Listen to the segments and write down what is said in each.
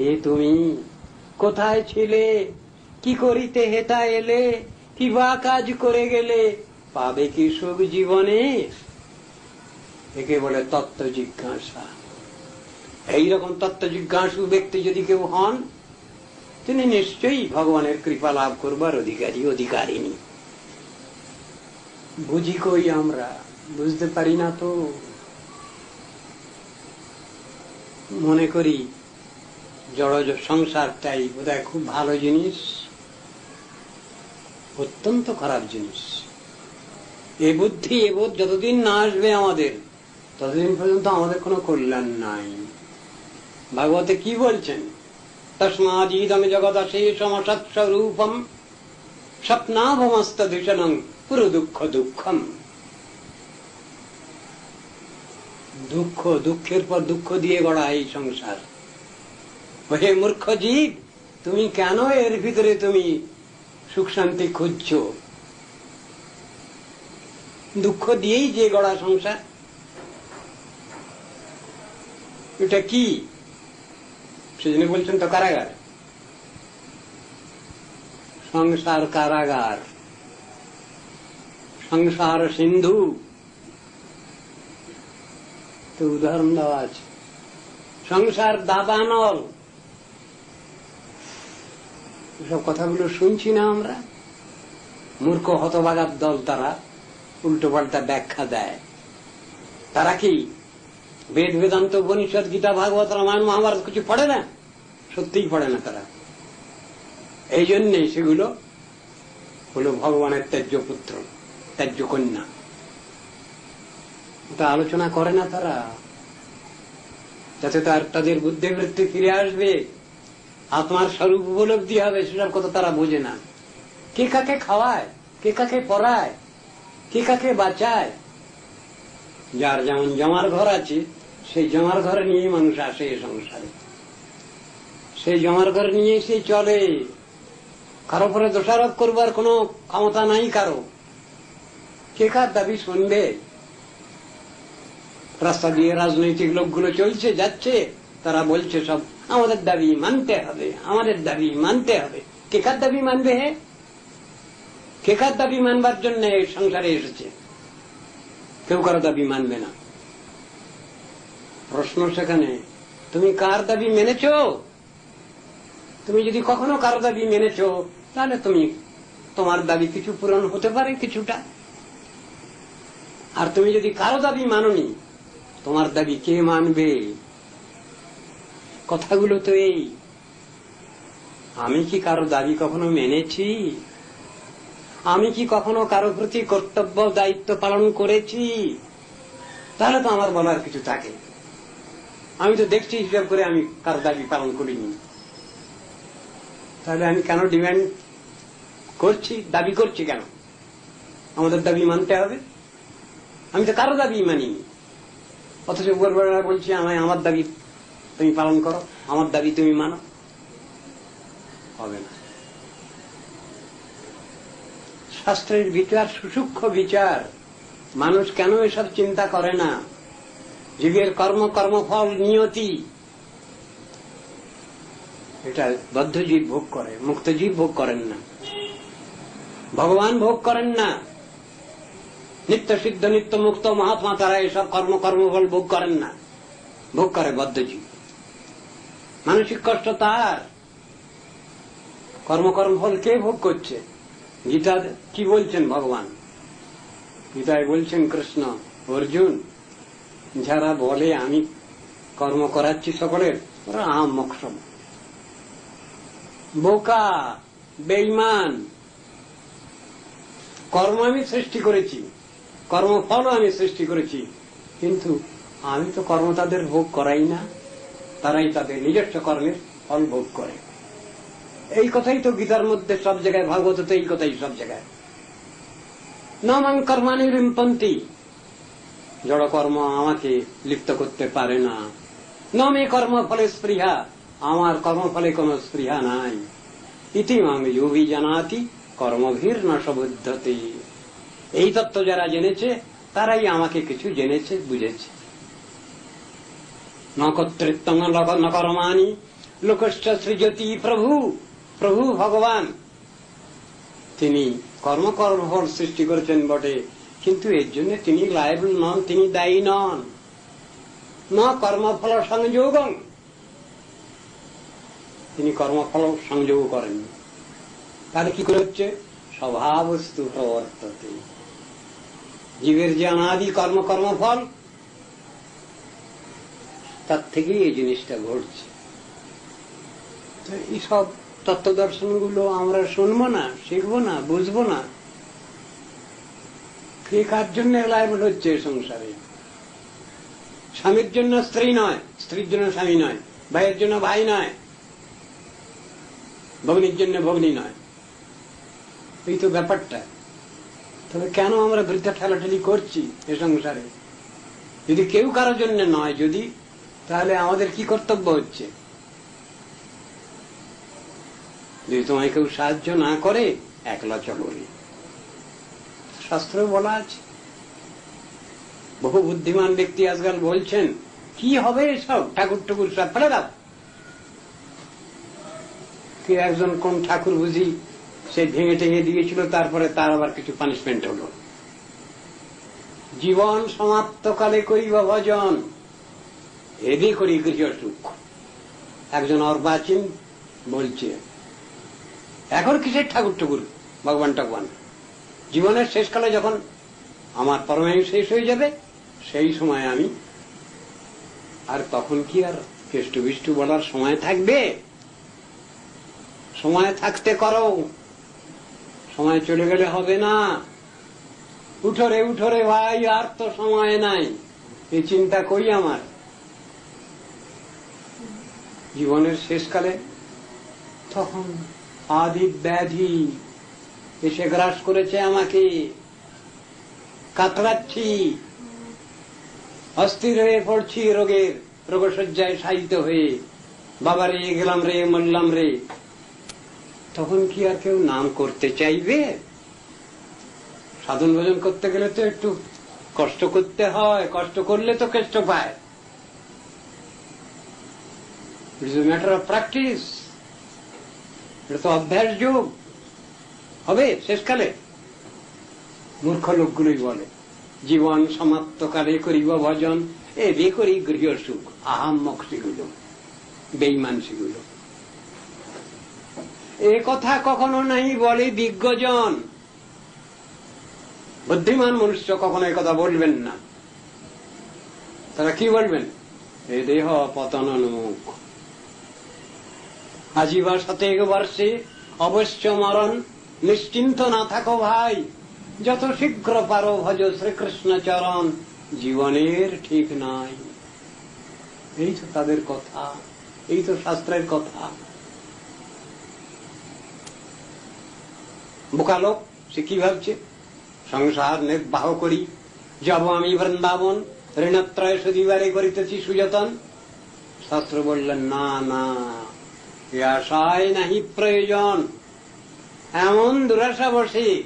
কে তুমি? কোথায় ছিলে? কি করিতে হেতা এলে? কি বা কাজ করে গেলে? পাবে কি সুখ জীবনে? একে বলে তত্ত্ব জিজ্ঞাসা। এইরকম তত্ত্ব জিজ্ঞাসু ব্যক্তি যদি কেউ হন, তিনি নিশ্চয়ই ভগবানের কৃপা লাভ করবার অধিকারী অধিকারিনী বুঝি কই আমরা? বুঝতে পারি না তো? মনে করি জড় সংসারটাই বোধহয় খুব ভালো জিনিস, অত্যন্ত খারাপ জিনিস। এ বুদ্ধি, এ বোধ যতদিন না আসবে আমাদের, ততদিন পর্যন্ত আমাদের কোনো কল্যাণ নাই। ভাগবতে কি বলছেন? তস্মাদিদম জগদশেষম সৎস্বরূপম স্বপ্নাভমস্ত দূষণম পুরো দুঃখ দুঃখম। দুঃখ দুঃখের পর দুঃখ দিয়ে গড়া এই সংসার। মূর্খ জীব তুমি কেন এর ভিতরে তুমি সুখ শান্তি খুঁজছ? দুঃখ দিয়েই যে গড়া সংসার। এটা কি? সেজন্য বলছেন তো কারাগার। সংসার কারাগার। সংসার সিন্ধু। তো উদাহরণ দেওয়া আছে। সংসার দাবানল। এসব কথাগুলো শুনছি না আমরা। মূর্খ হতবাগার দল তারা উল্টো পাল্টা ব্যাখ্যা দেয়। তারা কি বেদ বেদান্ত উপনিষদ, গীতা, ভাগবত, রামায়ণ, মহাভারত কিছু পড়ে না? সত্যিই পড়ে না তারা। এই জন্যে সেগুলো হলো ভগবানের ত্যায্য পুত্র ত্যায্য কন্যা। ওটা আলোচনা করে না তারা। যাতে তার, তাদের বুদ্ধিবৃত্তি ফিরে আসবে। আত্মার স্বরূপ উপলব্ধি হবে, সেসব কথা তারা বোঝে না। কে কাকে খাওয়ায়, কে কাকে পড়ায়, কে কাকে বাঁচায়? যার যেমন জমার ঘর আছে, সেই জমার ঘরে নিয়ে মানুষ আসে এ সংসারে। সেই জমার ঘর নিয়ে সে চলে। কারও পরে দোষারোপ করবার কোনো ক্ষমতা নাই কারও। কে কার দাবি শুনবে? রাস্তা দিয়ে রাজনৈতিক লোকগুলো চলছে, যাচ্ছে, তারা বলছে সব আমাদের দাবি মানতে হবে, আমাদের দাবি মানতে হবে। কে কার দাবি মানবে হে? কে কার দাবি মানবার জন্য এই সংসারে এসেছে? কেউ কারও দাবি মানবে না। প্রশ্ন সেখানে, তুমি কার দাবি মেনেছ? তুমি যদি কখনো কারও দাবি মেনেছ, তাহলে তুমি, তোমার দাবি কিছু পূরণ হতে পারে কিছুটা। আর তুমি যদি কারও দাবি মাননি, তোমার দাবি কে মানবে? কথাগুলো তো এই। আমি কি কারও দাবি কখনো মেনেছি? আমি কি কখনো কারও প্রতি কর্তব্য, দায়িত্ব পালন করেছি? তাহলে তো আমার বলার কিছু থাকে। আমি তো দেখছি হিসাব করে আমি কারও দাবি পালন করিনি। তাহলে আমি কেন ডিমান্ড করছি? দাবি করছি কেন? আমাদের দাবি মানতে হবে। আমি তো কারও দাবি মানিনি। অথচ বলছি, আমায় আমার দাবি তুমি পালন করো, আমার দাবি তুমি মানো। হবে না। শাস্ত্রের বিচার সুসূক্ষ্ম বিচার। মানুষ কেন এসব চিন্তা করে না? জীবের কর্ম, কর্মফল, নিয়তি। এটা বদ্ধজীব ভোগ করে, মুক্তজীব ভোগ করেন না। ভগবান ভোগ করেন না। নিত্য সিদ্ধ, নিত্য মুক্ত মহাত্মা, তারা এসব কর্ম, কর্মফল ভোগ করেন না। ভোগ করে বদ্ধজীব। মানসিক কষ্ট তার। কর্মকর্মফল কে ভোগ করছে? গীতা কি বলছেন ভগবান? গীতায় বলছেন কৃষ্ণ, অর্জুন, যারা বলে আমি কর্ম করাচ্ছি সকলের, ওরা আম বোকা বেইমান কর্ম আমি সৃষ্টি করেছি, কর্মফলও আমি সৃষ্টি করেছি, কিন্তু আমি তো কর্ম তাদের ভোগ করাই না। তারাই তাদের নিজস্ব কর্মের ফল ভোগ করে। এই কথাই তো গীতার মধ্যে সব জায়গায়, ভাগবত তো এই কথাই সব জায়গায়। নমাং কর্মানি রিম্পন্তি। জড় কর্ম আমাকে লিপ্ত করতে পারে না। নমে কর্ম ফলে স্পৃহা, আমার কর্মফলে কোনো স্পৃহা নাই। ইতিমাং ইউবি জানাতি, কর্মভীর ন এই তত্ত্ব যারা জেনেছে, তারাই আমাকে কিছু জেনেছে, বুঝেছে। ন কর্তৃত্ব ন লোকশ্চ সৃজতি প্রভু প্রভু ভগবান তিনি কর্মকর্মফল সৃষ্টি করেছেন বটে। কিন্তু এর জন্য তিনি লাইবল নন, তিনি দায়ী নন। না কর্মফল সংযোগং। তিনি কর্মফল সংযোগ করেন। তাহলে কি করে হচ্ছে? স্বভাবস্তু প্রবর্ততে। জীবের যে অনাদি কর্ম কর্মফল তার থেকেই এই জিনিসটা ঘটছে। এইসব তত্ত্ব দর্শনগুলো আমরা শুনব না, শিখব না, বুঝব না। কার জন্য লাইবল হচ্ছে সংসারে? স্বামীর জন্য স্ত্রী নয়, স্ত্রীর জন্য স্বামী নয়, ভাইয়ের জন্য ভাই নয়, ভগ্নির জন্য ভগ্নী নয়। এই তো ব্যাপারটা। তবে কেন আমরা বৃদ্ধা ঠেলাঠেলি করছি এ সংসারে? যদি কেউ কারোর জন্য নয়, যদি তাহলে আমাদের কি কর্তব্য হচ্ছে? যদি তোমায় কেউ সাহায্য না করে, একলা চলবে শাস্ত্র বলা আছে। বহু বুদ্ধিমান ব্যক্তি আজকাল বলছেন, কি হবে এসব? ঠাকুর টুকুর সব ফেলে দাও। কে একজন কোন ঠাকুর বুঝি, সে ভেঙে টেঙে দিয়েছিল, তারপরে তার আবার কিছু পানিশমেন্ট হলো। জীবন সমাপ্তকালে করিব ভজন। এদি করি গৃহ সুখ একজন অর্বাচীন বলছে, এখন কিসের ঠাকুর ঠাকুর ভগবান টগবান? জীবনের শেষকালে যখন আমার পরমায়ু শেষ হয়ে যাবে, সেই সময় আমি, আর তখন কি আর কেষ্টু বিষ্টু বলার সময় থাকবে? সময় থাকতে করো। সময় চলে গেলে হবে না। উঠরে উঠরে ভাই, আর তো সময় নাই। এই চিন্তা করি আমার। জীবনের শেষকালে তখন আদি ব্যাধি এসে গ্রাস করেছে আমাকে। কাতরাচ্ছি। অস্থির হয়ে পড়ছি রোগের, রোগশয্যায় সাহিত্য হয়ে। বাবা রে গেলাম রে, মরলাম রে। তখন কি আর কেউ নাম করতে চাইবে? সাধন ভোজন করতে গেলে তো একটু কষ্ট করতে হয়, কষ্ট করলে তো কষ্ট পায়। It is matter of practice এটা তো অভ্যাস যোগ হবে শেষকালে মূর্খ লোকগুলোই বলে, জীবন সমাপ্তকালে করিব ভজন, এ বে করি গৃহ সুখ আহাম্মক সেগুলো বেইমান সেগুলো। এ কথা কখনো নাই বলে বিজ্ঞজন। বুদ্ধিমান মনুষ্য কখনো কথা বলবেন না। তারা কি বলবেন? এ দেহ পতন মুখ আজিবা সাথে বর্ষে অবশ্য মরণ নিশ্চিন্ত না থাকো ভাই। যত শীঘ্র পারো ভজ শ্রীকৃষ্ণ চরণ জীবনের ঠিক নাই। এই তো তাদের কথা, এই তো শাস্ত্রের কথা। বোকালোক সে কি ভাবছে? সংসার নির্বাহ করি, যাব আমি বৃন্দাবন, ঋণত্রয় সুদিবারে করিতেছি সুযতন। শাস্ত্র বললেন, না না। আশায় নাহি প্রয়োজন। এমন দুরাশা বসে,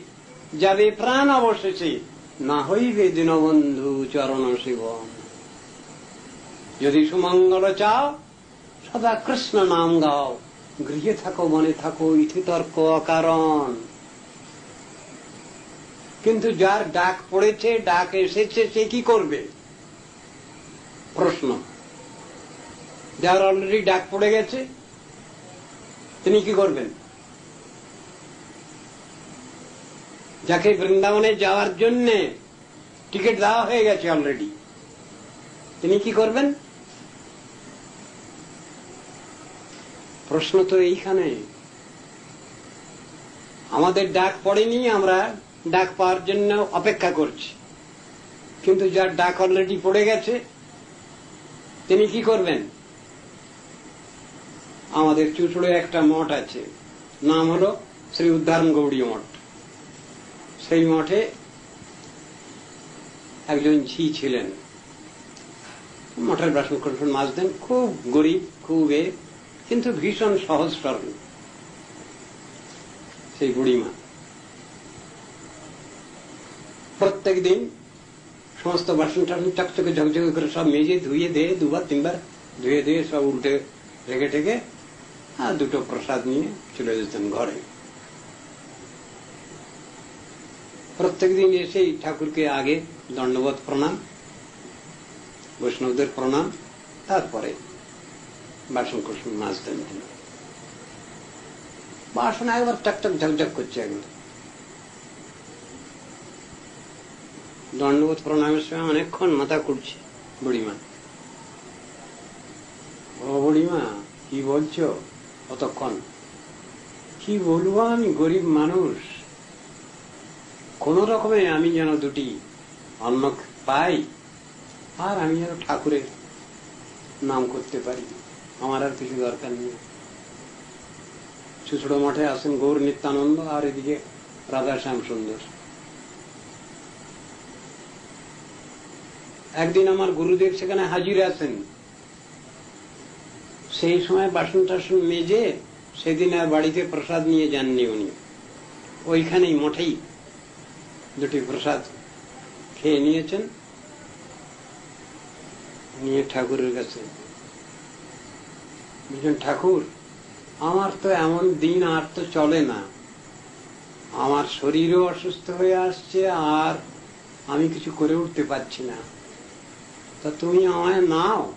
যাবে প্রাণ অবশেষে, না হইবে দীনবন্ধু চরণ শিবন যদি সুমঙ্গল চাও, সদা কৃষ্ণ নাম গাও, গৃহে থাকো মনে থাকো ইথি তর্ক অকারণ। কিন্তু যার ডাক পড়েছে, ডাক এসেছে, সে কি করবে? প্রশ্ন। যার অলরেডি ডাক পড়ে গেছে তিনি কি করবেন? যাকে বৃন্দাবনে যাওয়ার জন্য টিকিট দেওয়া হয়ে গেছে অলরেডি তিনি কি করবেন? প্রশ্ন তো এইখানে। আমাদের ডাক পড়েনি, আমরা ডাক পাওয়ার জন্য অপেক্ষা করছি। কিন্তু যার ডাক অলরেডি পড়ে গেছে, তিনি কি করবেন? আমাদের চুচুড়ে একটা মঠ আছে। নাম হলো শ্রী উদ্ধারণ গৌড়ী মঠ। সেই মঠে একজন ঝি ছিলেন। মঠের বাসন কোসন মাজতেন। খুব গরিব, খুব এ, কিন্তু ভীষণ সহজ সরল সেই বুড়িমা। প্রত্যেক দিন সমস্ত বাসন টাসন চকচকে ঝকঝকে করে সব মেজে ধুয়ে দিয়ে দুবার তিনবার ধুয়ে দিয়ে সব উল্টে রেখে টেকে আর দুটো প্রসাদ নিয়ে চলে যেতেন ঘরে। প্রত্যেকদিন এসেই ঠাকুরকে আগে দণ্ডবোধ প্রণাম, বৈষ্ণবদের প্রণাম, তারপরে বাসন কুসন মাজতেন তিনি। বাসন একবার টকটক ঝকঝক করছে একবার। দণ্ডবোধ প্রণামের সময় অনেকক্ষণ মাথা কুটছে বুড়িমা। ও বুড়িমা, কি বলছো? কতক্ষণ কি বলব আমি গরিব মানুষ। কোন রকমে আমি যেন দুটি অন্ন পাই, আর আমি যেন ঠাকুরের নাম করতে পারি। আমার আর কিছু দরকার নেই। ছুচড়ো মঠে আছেন গৌর নিত্যানন্দ, আর এদিকে রাধা শ্যাম সুন্দর। একদিন আমার গুরুদেব সেখানে হাজির আছেন। সেই সময় বাসন টাসন মেজে সেদিন আর বাড়িতে প্রসাদ নিয়ে যাননি উনি। ওইখানেই মঠেই দুটি প্রসাদ খেয়ে নিয়েছেন। নিয়ে ঠাকুরের কাছে। বলছেন, ঠাকুর, আমার তো এমন দিন আর তো চলে না। আমার শরীরও অসুস্থ হয়ে আসছে আর আমি কিছু করে উঠতে পারছি না। তা তুমি আমায় নাও।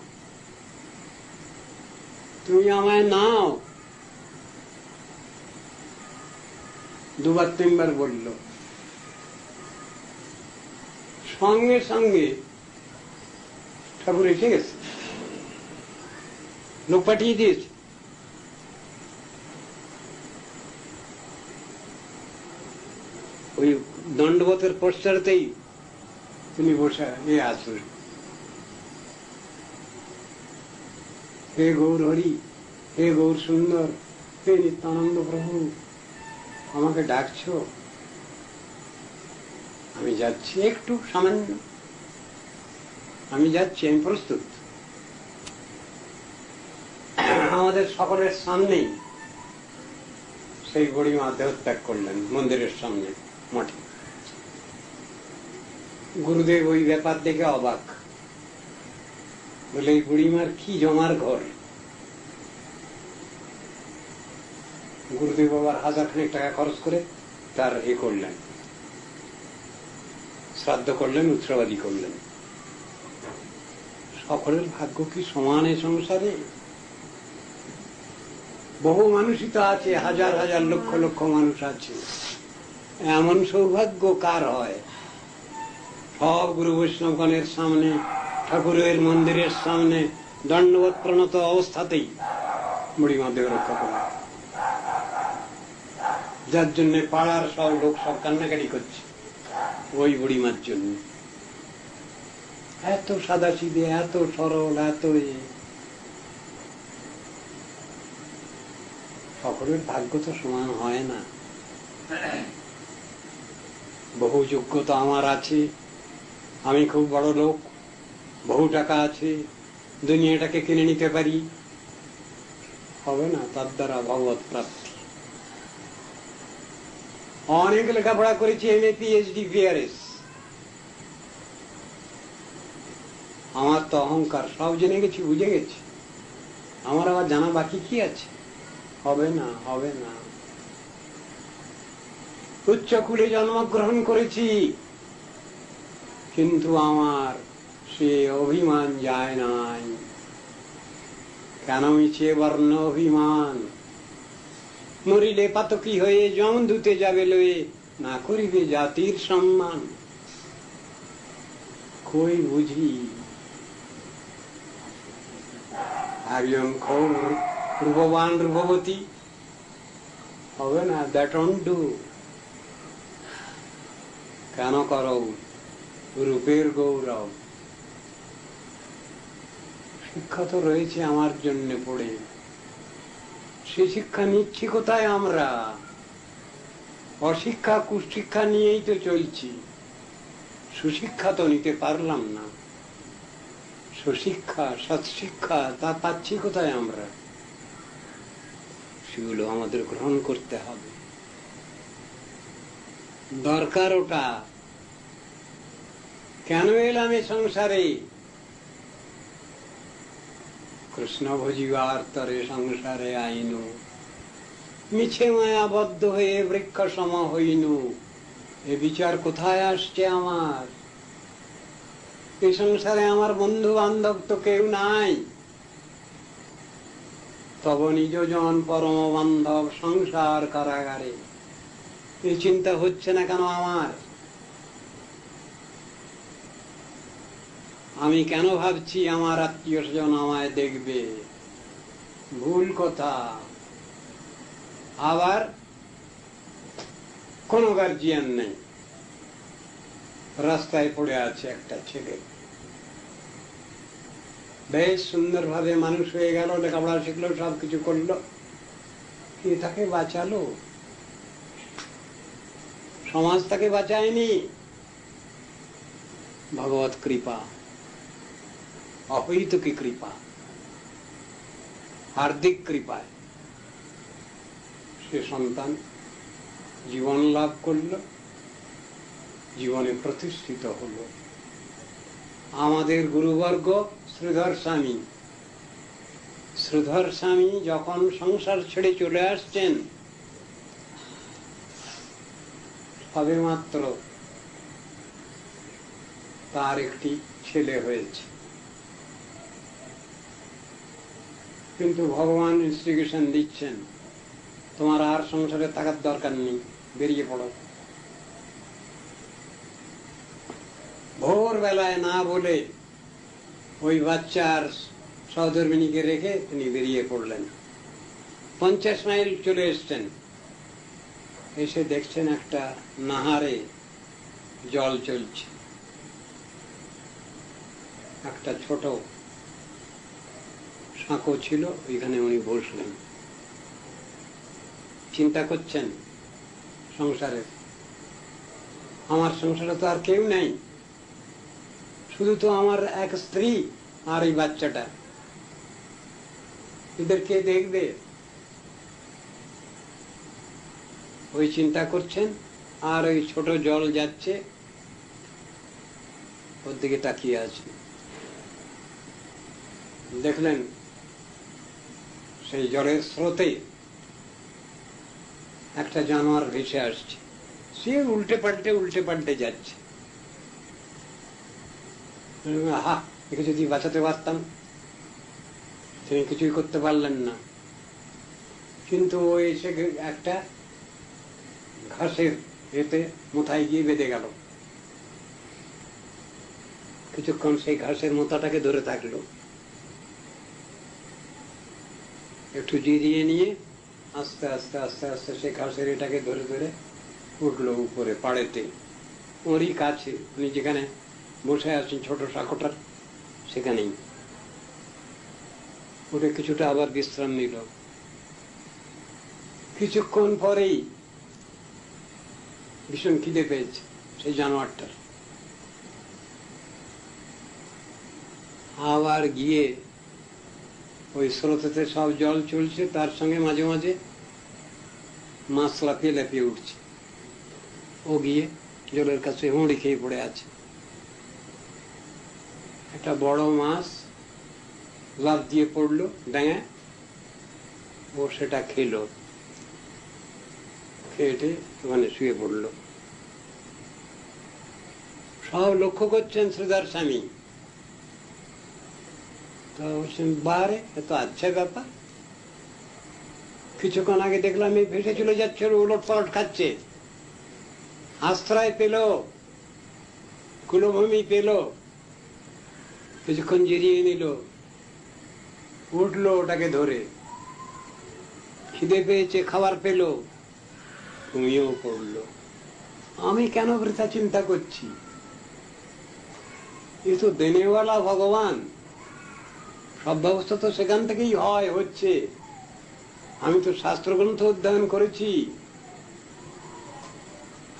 তুমি আমায় নাও। দুবার, তিনবার বলল। সঙ্গে সঙ্গে ঠাকুর এসে গেছে। লোক পাঠিয়ে দিয়েছে। ওই দণ্ডবতের পশ্চাতেই তিনি বসে এ আসলেন হে গৌর হরি, হে গৌর সুন্দর, হে নিত্যানন্দ প্রভু, আমাকে ডাকছো? আমি যাচ্ছি একটু সামান্য। আমি যাচ্ছি, আমি প্রস্তুত। আমাদের সকলের সামনেই সেই বুড়িমা দেহত্যাগ করলেন, মন্দিরের সামনে, মঠে। গুরুদেব ওই ব্যাপার দেখে অবাক। বলে এই বুড়িমার কি জমার ঘর? গুরুদেব আবার হাজার খানিক টাকা খরচ করে তার এ করলেন। শ্রাদ্ধ করলেন, উৎসবাদী করলেন। সকলের ভাগ্য কি সমান এ সংসারে? বহু মানুষই তো আছে, হাজার হাজার লক্ষ লক্ষ মানুষ আছে। এমন সৌভাগ্য কার হয়? সব গুরু বৈষ্ণবগণের সামনে ঠাকুরের মন্দিরের সামনে দণ্ডবোধ প্রণত অবস্থাতেই বুড়িমা দেহ রক্ষা করে যার জন্য পাড়ার সব লোক সব কান্নাকাটি করছে। ওই বুড়িমার জন্য। এত সাদা সিধে এত সরল, এত সকলের ভাগ্য তো সমান হয় না। বহু যোগ্যতা আমার আছে। আমি খুব বড় লোক। বহু টাকা আছে, দুনিয়াটাকে কিনে নিতে পারি। হবে না, তার দ্বারা ভগবত প্রাপ্তি। অনেক লেখাপড়া করেছি এম এ পিএইচডি, বিআরএস। আমার তো অহংকার, সব জেনে গেছি, বুঝে গেছি। আমার আবার জানা বাকি কি আছে? হবে না হবে না। উচ্চ কুলে জন্মগ্রহণ করেছি, কিন্তু আমার সে অভিমান যায় নাই কেন মিছে বর্ণ অভিমান? মরিলে পাতকি হয়ে জম ধুতে যাবে লয়ে, না করিবে জাতির সম্মান। কই বুঝি? একজন খুব রূপবান রূপবতী। হবে না দ্যাট ডু কেন করো? রূপের গৌরব। শিক্ষা তো রয়েছে আমার জন্য পড়ে। সে শিক্ষা নিচ্ছি কোথায় আমরা? অশিক্ষা, কুশিক্ষা নিয়েই তো চলছি। সুশিক্ষা তো নিতে পারলাম না। সুশিক্ষা, সৎশিক্ষা তা পাচ্ছি কোথায় আমরা? সেগুলো আমাদের গ্রহণ করতে হবে। দরকার ওটা। কেন এলাম এ সংসারে? কৃষ্ণ ভজিবার তরে সংসারে আইনু মিছে মায়াবদ্ধ হয়ে বৃক্ষ সম হইনু এ বিচার কোথায় আসছে আমার? এই সংসারে আমার বন্ধু বান্ধব তো কেউ নাই। তব নিজ জন পরম বান্ধব সংসার কারাগারে। এই চিন্তা হচ্ছে না কেন আমার? আমি কেন ভাবছি আমার আত্মীয় স্বজন আমায় দেখবে? ভুল কথা। আবার কোন গার্জিয়ান নেই। রাস্তায় পড়ে আছে একটা ছেলে। বেশ সুন্দরভাবে মানুষ হয়ে গেল, লেখাপড়া শিখলো সব কিছু করল। কে তাকে বাঁচালো? সমাজ তাকে বাঁচায়নি। ভগবত কৃপা। অহৈতুকী কৃপা, হার্দিক কৃপায়। সে সন্তান জীবন লাভ করল, জীবনে প্রতিষ্ঠিত হল। আমাদের গুরুবর্গ শ্রীধর স্বামী শ্রীধর স্বামী যখন সংসার ছেড়ে চলে আসছেন সবে মাত্র তার একটি ছেলে হয়েছে। কিন্তু ভগবান ইনস্টিটিউশন দিচ্ছেন। তোমার আর সংসারে থাকার দরকার নেই, বেরিয়ে পড়ো। ভোর বেলায় না বলে ওই বাচ্চার সহধর্মিনীকে রেখে তিনি বেরিয়ে পড়লেন। পঞ্চাশ মাইল চলে এসছেন। এসে দেখছেন একটা নাহারে জল চলছে। একটা ছোট সাঁকো ছিল, ওইখানে উনি বসলেন। চিন্তা করছেন সংসারে আমার সংসারে তো আর কেউ নেই। শুধু তো আমার এক স্ত্রী আর এই বাচ্চাটা। এদের কে দেখবে? ওই চিন্তা করছেন, আর ওই ছোট জল যাচ্ছে, ওর দিকে তাকিয়ে আছে। দেখলেন সেই জলের স্রোতে একটা জানোয়ার ভেসে আসছে। সে উল্টে পাল্টে উল্টে পাল্টে যাচ্ছে। হা একে যদি বাঁচাতে পারতাম, তিনি কিছুই করতে পারলেন না। কিন্তু ও এসে একটা ঘাসের এতে মোথায় গিয়ে বেঁধে গেল। কিছুক্ষণ সেই ঘাসের মোতাটাকে ধরে থাকল। একটু জিরিয়ে নিয়ে আস্তে আস্তে আস্তে আস্তে সে ঘাসের এটাকে ধরে ধরে উঠল উপরে, পাড়েতে। ওরই কাছে, উনি যেখানে বসে আছেন ছোট সাঁকোটার, সেখানেই। উঠে কিছুটা আবার বিশ্রাম নিল। কিছুক্ষণ পরেই ভীষণ খিদে পেয়েছে সেই জানোয়ারটার। আবার গিয়ে ওই স্রোতেতে সব জল চলছে, তার সঙ্গে মাঝে মাঝে মাছ লাফিয়ে লাফিয়ে উঠছে। ও গিয়ে জলের কাছে হুঁড়ি খেয়ে পড়ে আছে। একটা বড় মাছ লাভ দিয়ে পড়ল, ডাঙে। ও সেটা খেলো। খেয়ে ওখানে শুয়ে পড়ল। সব লক্ষ্য করছেন শ্রীধর স্বামী। তো বলছেন এত আচ্ছা ব্যাপার। কিছুক্ষণ আগে দেখলাম এই ভেসে চলে যাচ্ছে উলট পালট খাচ্ছে। আশ্রয় পেল, কুলভূমি পেল, কিছুক্ষণ জিরিয়ে নিল, উঠল ওটাকে ধরে। খিদে পেয়েছে, খাবার পেল, ঘুমিয়েও পড়ল। আমি কেন বৃথা চিন্তা করছি? এ তো দেনেওয়ালা ভগবান। সব ব্যবস্থা তো সেখান থেকেই হয়, হচ্ছে। আমি তো শাস্ত্র গ্রন্থ অধ্যয়ন করেছি।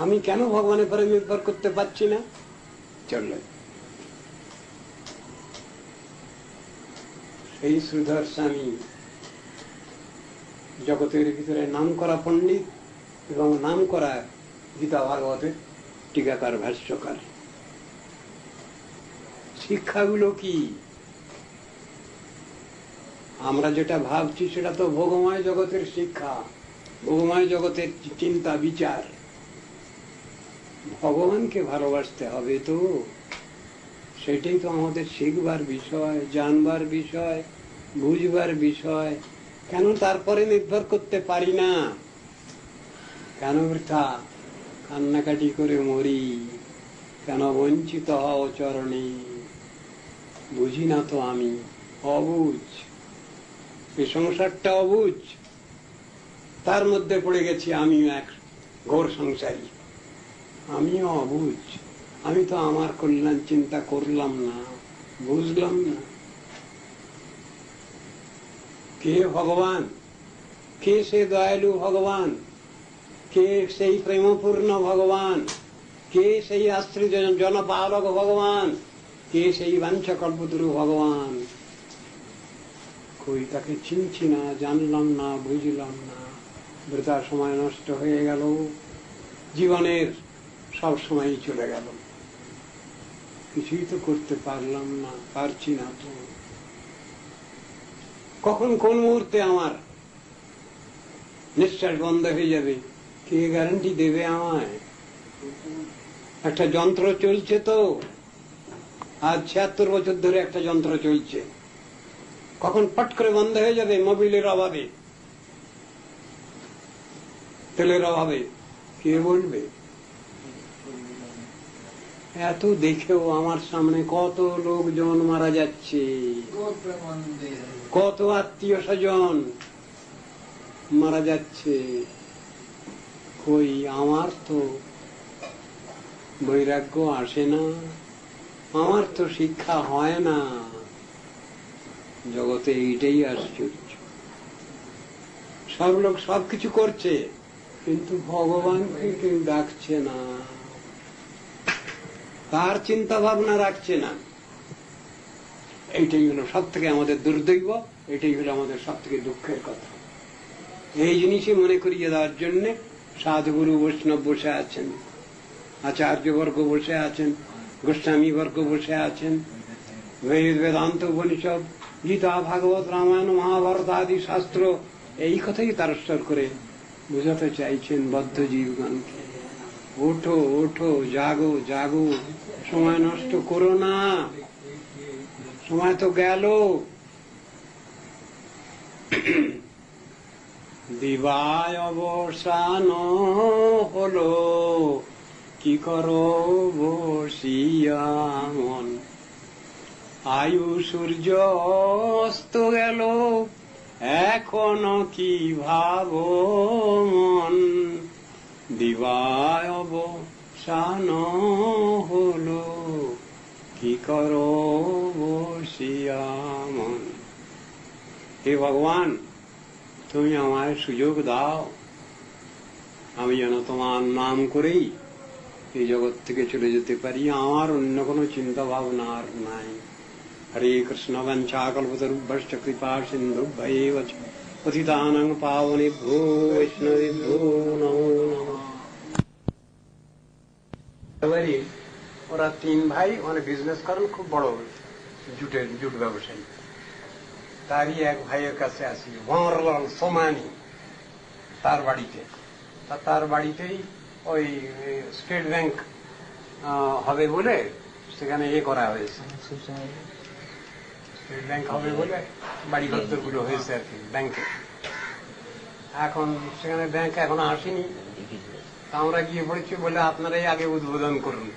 আমি কেন ভগবানের পরে নির্ভর করতে পারছি না? চলল সেই শ্রীধর স্বামী জগতের ভিতরে নাম করা পণ্ডিত এবং নাম করা গীতা ভাগবতের টিকাকার ভাষ্যকার। শিক্ষাগুলো কি? আমরা যেটা ভাবছি সেটা তো ভোগময় জগতের শিক্ষা ভোগময় জগতের চিন্তা, বিচার। ভগবানকে ভালোবাসতে হবে তো। সেটাই তো আমাদের শিখবার বিষয়, জানবার বিষয়, বুঝবার বিষয়। কেন তারপরে নির্ভর করতে পারি না? কেন বৃথা? কান্নাকাটি করে মরি। কেন বঞ্চিত হও চরণে? বুঝি না তো আমি। অবুঝ। এ সংসারটা অবুঝ তার মধ্যে পড়ে গেছি আমিও এক ঘোর সংসারী। আমিও অবুঝ আমি তো আমার কল্যাণ চিন্তা করলাম না, বুঝলাম না। কে ভগবান? কে সে দয়ালু ভগবান? কে সেই প্রেমপূর্ণ ভগবান? কে সেই আশ্রিত জনপালক ভগবান? কে সেই বাঞ্ছকল্পতরু ভগবান? কই তাকে চিনছি না, জানলাম না, বুঝলাম না। বৃথা সময় নষ্ট হয়ে গেল। জীবনের সব সময় চলে গেল। কিছুই তো করতে পারলাম না, পারছি না তো। কখন কোন মুহূর্তে আমার নিঃশ্বাস বন্ধ হয়ে যাবে? কে গ্যারান্টি দেবে আমায়? একটা যন্ত্র চলছে তো? আজ ছিয়াত্তর বছর ধরে একটা যন্ত্র চলছে। কখন পট করে বন্ধ হয়ে যাবে মোবিলের অভাবে? তেলের অভাবে। কে বলবে? এত দেখেও আমার সামনে কত লোকজন মারা যাচ্ছে। কত আত্মীয় স্বজন মারা যাচ্ছে। কই আমার তো বৈরাগ্য আসে না। আমার তো শিক্ষা হয় না। জগতে এইটাই আশ্চর্য সব লোক সবকিছু করছে, কিন্তু ভগবানকে কেউ ডাকছে না। তার চিন্তা ভাবনা রাখছে না। এইটাই হলো সব থেকে আমাদের দুর্দৈব এটাই হলো আমাদের সব থেকে দুঃখের কথা। এই জিনিসই মনে করিয়ে দেওয়ার জন্য সাধুগুরু বৈষ্ণব বসে আছেন, আচার্যবর্গ বসে আছেন গোস্বামী বর্গ বসে আছেন বেদ বেদান্ত উপনিষদ গীতা, ভাগবত, রামায়ণ, মহাভারত আদি শাস্ত্র, এই কথাই তারস্বর করে বুঝাতে চাইছেন বদ্ধ জীবগণকে ওঠো ওঠো, জাগো জাগো, সময় নষ্ট করো না। সময় তো গেল। দিবায় অবসান হলো, কি করো বসিয়া মন? আয়ু সূর্য অস্ত গেল। এখনও কি ভাব মন? দিবায় অবসান হলো, কি করো মন? হে ভগবান, তুমি আমায় সুযোগ দাও। আমি যেন তোমার নাম করেই এই জগৎ থেকে চলে যেতে পারি। আমার অন্য কোনো চিন্তা ভাবনা আর নাই। হরে কৃষ্ণ বঞ্চাকল্পতরুভ্যশ্চ কৃপা সিন্ধু ভৈব পতিতানং পাবনে ভো বৈষ্ণবে ভো নমো নমঃ এবারে ওরা তিন ভাই মানে বিজনেস করেন খুব বড় জুটের জুট ব্যবসায়ী তারই এক ভাইয়ের কাছে আসি ভঁরলাল সোমানি তার বাড়িতে তা তার বাড়িতেই ওই স্টেট ব্যাংক হবে বলে সেখানে এ করা হয়েছে স্টেট ব্যাংক হবে বলে বাড়ি গুলো হয়েছে আর কি ব্যাংকে এখন সেখানে ব্যাংক এখনও আসেনি। তা আমরা গিয়ে পড়েছি বলে আপনারাই আগে উদ্বোধন করুন।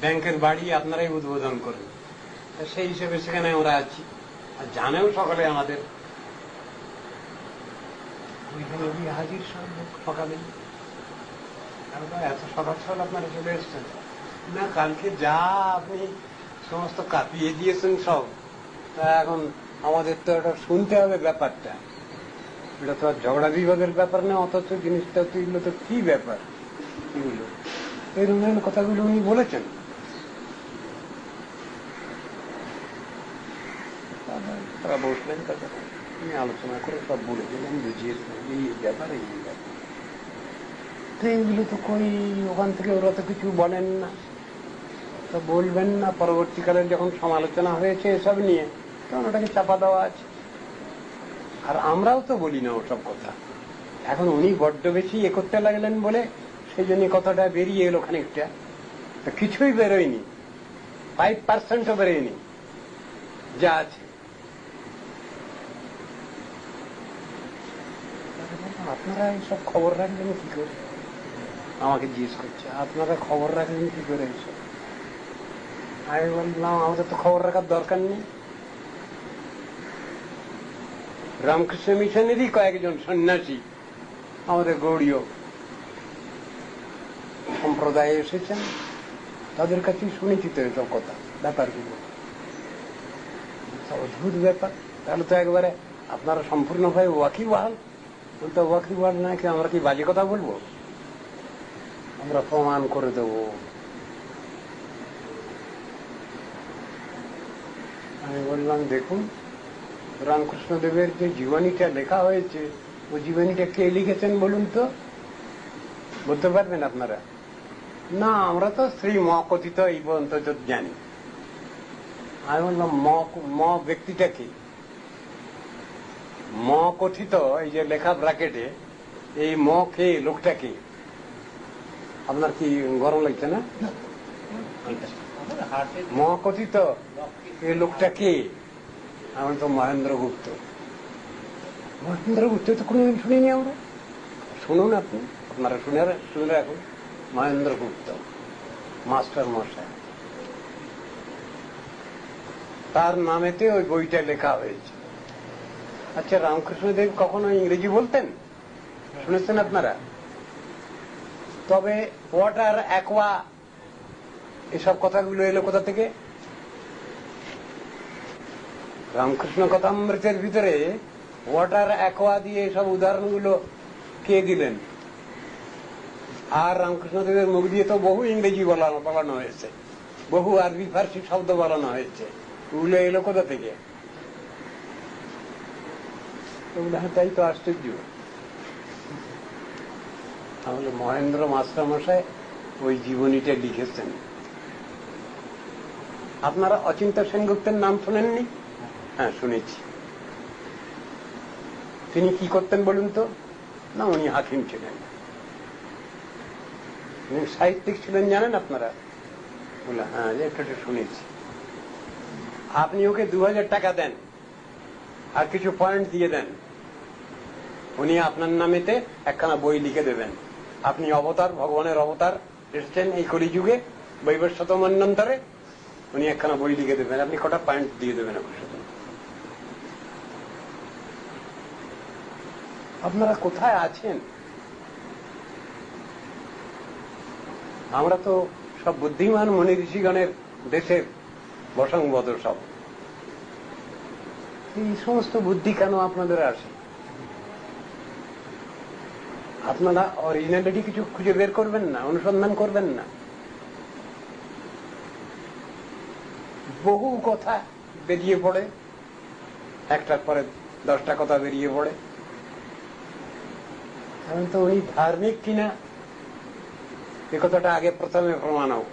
ব্যাংকের বাড়ি আপনারাই উদ্বোধন করুন। সেই হিসেবে সেখানে আমরা আছি। আর জানেও সকলে আমাদের। ওইখানে গিয়ে হাজির সব সকালে। এত সকাল সকাল আপনারা চলে এসছেন? না কালকে যা আপনি সমস্ত কাঁপিয়ে দিয়েছেন সব। তা এখন আমাদের তো এটা শুনতে হবে ব্যাপারটা। এটা তো আর ঝগড়া বিভাগের ব্যাপার না, অথচ জিনিসটা তো এগুলো তো কি ব্যাপার? এগুলো এই ধরনের কথাগুলো উনি বলেছেন। তারা বসলেন আলোচনা করে সব এই তো তো ওখান থেকে ওরা তো কিছু বলেন না। তো বলবেন না, পরবর্তীকালে যখন সমালোচনা হয়েছে এসব নিয়ে। তখন ওটাকে চাপা দেওয়া আছে? আর আমরাও তো বলি না ওসব কথা। এখন উনি বড্ড বেশি এ করতে লাগলেন বলে সেই জন্য কথাটা বেরিয়ে এলো খানিকটা। তো কিছুই বেরোয়নি। ফাইভ পার্সেন্টও বেরোয়নি। যা আছে। আপনারা এইসব খবর রাখলেন কি করে? আমাকে জিজ্ঞেস করছে আপনারা খবর রাখলেন কি করে এইসব? আমি বললাম আমাদের তো খবর রাখার দরকার নেই। রামকৃষ্ণ মিশনেরই কয়েকজন সন্ন্যাসী, আমাদের গৌড়ীয় সম্প্রদায়ে এসেছেন। তাদের কাছেই শুনেছি তো এসব কথা, ব্যাপারগুলো। অদ্ভুত ব্যাপার। তাহলে তো একবারে আপনারা সম্পূর্ণভাবে ওয়াকিবহাল। বলতে ওয়াকিবহাল না কি আমরা কি বাজে কথা বলব? আমরা প্রমাণ করে দেব। আমি বললাম, দেখুন রামকৃষ্ণদেবের যে জীবনীটা লেখা হয়েছে ও জীবনীটা কে লিখেছেন বলুন তো? বলতে পারবেন আপনারা? না আমরা তো শ্রী ম কথিত এই পর্যন্ত জানি। আমি বললাম ম ম ব্যক্তিটা কি? ম কথিত এই যে লেখা ব্র্যাকেটে এই ম কে লোকটা কি? আপনার কি গরম লাগছে না? ম কথিত এই লোকটা কে? আমি তো মহেন্দ্র গুপ্ত মহেন্দ্র গুপ্ত তো কোনোদিন শুনিনি আমরা? শুনুন আপনি আপনারা শুনে শুনে রাখুন। মহেন্দ্র গুপ্ত মাস্টার মশাই। তার নামেতে ওই বইটা লেখা হয়েছে। আচ্ছা রামকৃষ্ণদেব কখনো ইংরেজি বলতেন? শুনেছেন আপনারা? তবে ওয়াটার অ্যাকোয়া এসব কথাগুলো এলো কোথা থেকে? রামকৃষ্ণ কথামৃতের ভিতরে ওয়াটার অ্যাকোয়া দিয়ে সব উদাহরণগুলো কে দিলেন? আর রামকৃষ্ণদেবের মুখ দিয়ে তো বহু ইংরেজি বলা- বলানো হয়েছে। বহু আরবি, ফার্সি শব্দ বলানো হয়েছে। ওগুলো এলো কোথা থেকে? তাই তো আশ্চর্য। তাহলে মহেন্দ্র মাস্টার মশাই ওই জীবনীটা লিখেছেন। আপনারা অচিন্তা সেনগুপ্তের নাম শোনেননি? হ্যাঁ শুনেছি। তিনি কি করতেন বলুন তো? না, উনি হাকিম ছিলেন। সাহিত্যিক ছিলেন, জানেন আপনারা? হ্যাঁ একটু একটু শুনেছি। আপনি ওকে দু হাজার টাকা দেন আর কিছু পয়েন্ট দিয়ে দেন। উনি আপনার নামেতে একখানা বই লিখে দেবেন। আপনি অবতার, ভগবানের অবতার এসেছেন এই কলিযুগে বৈবস্বত মন্যন্তরে উনি একখানা বই লিখে দেবেন। আপনি কটা পয়েন্ট দিয়ে দেবেন আমার আপনারা কোথায় আছেন? আমরা তো সব বুদ্ধিমান মনি ঋষিগণের দেশের বসংবদ সব। এই সমস্ত বুদ্ধি কেন আপনাদের আসে? আপনারা অরিজিনালিটি কিছু খুঁজে বের করবেন না, অনুসন্ধান করবেন না। বহু কথা বেরিয়ে পড়ে, একটার পরে দশটা কথা বেরিয়ে পড়ে। কারণ তো উনি ধার্মিক কিনা এ কথাটা আগে প্রথমে প্রমাণ হোক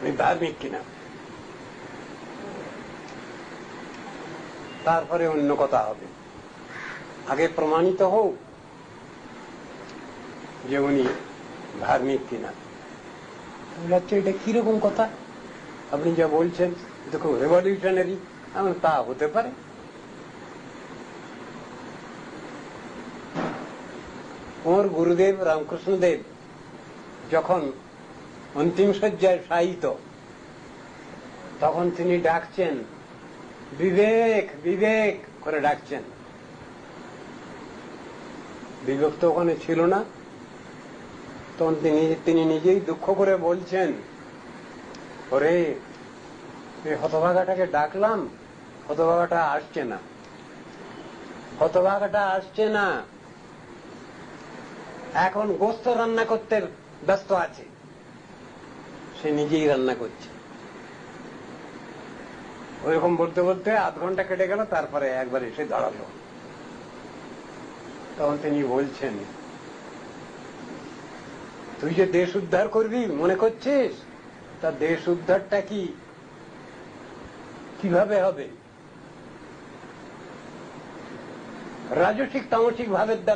উনি ধার্মিক কিনা তারপরে অন্য কথা হবে আগে প্রমাণিত হোক যে উনি ধার্মিক কিনা হচ্ছে এটা কীরকম কথা আপনি যা বলছেন এটা খুব রেভলিউশনারি এমন তা হতে পারে ওর গুরুদেব রামকৃষ্ণদেব যখন অন্তিম শয্যায় শায়িত, তখন তিনি ডাকছেন, বিবেক বিবেক করে ডাকছেন। বিবেক তো ওখানে ছিল না। তখন তিনি তিনি নিজেই দুঃখ করে বলছেন, ওরে এই হতভাগাটাকে ডাকলাম, হতভাগাটা আসছে না। হতভাগাটা আসছে না। এখন গোস্ত রান্না করতে ব্যস্ত আছে। সে নিজেই রান্না করছে। ওইরকম বলতে বলতে আধ ঘণ্টা কেটে গেল, তারপরে একবার এসে দাঁড়াল। তখন তিনি বলছেন, তুই যে দেশ উদ্ধার করবি, মনে করছিস? তা দেশ উদ্ধারটা কি? কীভাবে হবে? রাজসিক, তামসিক ভাবের